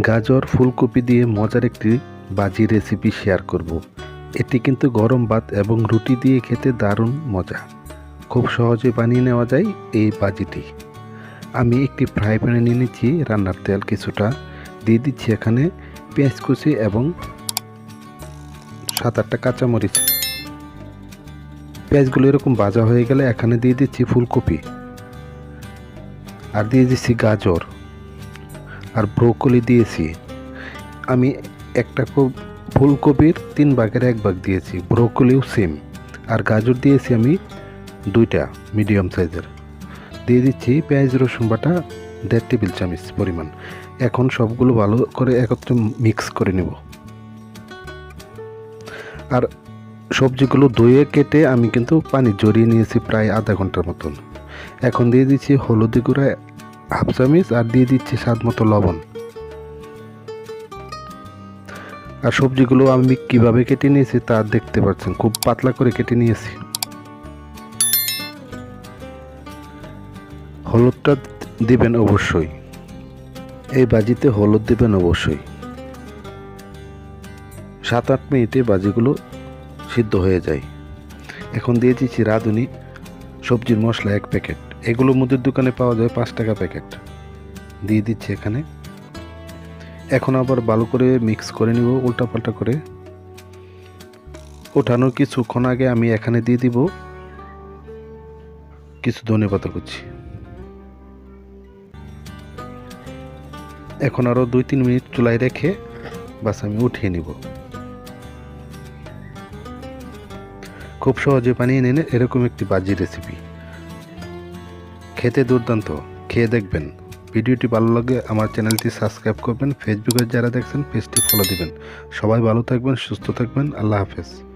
গাজর, ফুলকপি দিয়ে মজার একটি বাজি রেসিপি শেয়ার করব। এটি কিন্তু গরম ভাত এবং রুটি দিয়ে খেতে দারুণ মজা। খুব সহজে বানিয়ে নেওয়া যায় এই বাজিটি। আমি একটি ফ্রাই প্যানে নিয়ে নিচ্ছি, রান্নার তেল কিছুটা। দিয়ে দিচ্ছি এখানে পেঁয়াজ কুচি এবং সাত আটটা কাঁচামরিচ। পেঁয়াজগুলো এরকম ভাজা হয়ে গেলে এখানে দিয়ে দিচ্ছি ফুলকপি। আর দিয়ে দিচ্ছি গাজর। আর ব্রোকলি দিয়েছি। আমি একটা ফুলকপির তিন ভাগের এক ভাগ দিয়েছি, ব্রোকলিও সেম আর গাজর দিয়েছি আমি দুইটা মিডিয়াম সাইজের দিয়ে দিচ্ছি পেঁয়াজ, রসুন বাটা, দেড় টেবিল চামচ পরিমাণ। এখন সবগুলো ভালো করে একত্রে মিক্স করে নেব। আর সবজিগুলো ধুয়ে কেটে আমি কিন্তু পানি জড়িয়ে নিয়েছি প্রায় আধা ঘণ্টার মতন। এখন দিয়ে দিচ্ছি হলুদি গুঁড়া হাফ আর দিয়ে দিচ্ছি স্বাদ মতো লবণ। আর সবজিগুলো আমি কীভাবে কেটে নিয়েছি তা দেখতে পাচ্ছেন, খুব পাতলা করে কেটে নিয়েছি। হলুদটা দিবেন অবশ্যই। এই বাজিতে হলুদ দিবেন অবশ্যই। সাত আট মিনিটে বাজিগুলো সিদ্ধ হয়ে যায়। এখন দিয়ে দিচ্ছি রাঁধুনি সবজির মশলা এক প্যাকেট। এগুলো মুদির দোকানে পাওয়া যায় পাঁচ টাকা প্যাকেট। দিয়ে দিচ্ছি এখানে। এখন আবার ভালো করে মিক্স করে নিব, উল্টাপাল্টা করে। ওঠানোর কিছুক্ষণ আগে আমি এখানে দিয়ে দিব কিছু ধনে পাতা কুচি। এখন আরও দুই তিন মিনিট চুলায় রেখে বাস আমি উঠিয়ে নিব। খুব সহজে বানিয়ে নেন এরকম একটি বাজি রেসিপি খেতে দুর্দান্ত। খেয়ে দেখবেন। ভিডিওটি ভালো লাগে আমার চ্যানেলটি সাবস্ক্রাইব করবেন। ফেসবুকে যারা দেখছেন, পেজটি ফলো দিবেন। সবাই ভালো থাকবেন, সুস্থ থাকবেন। আল্লাহ হাফেজ।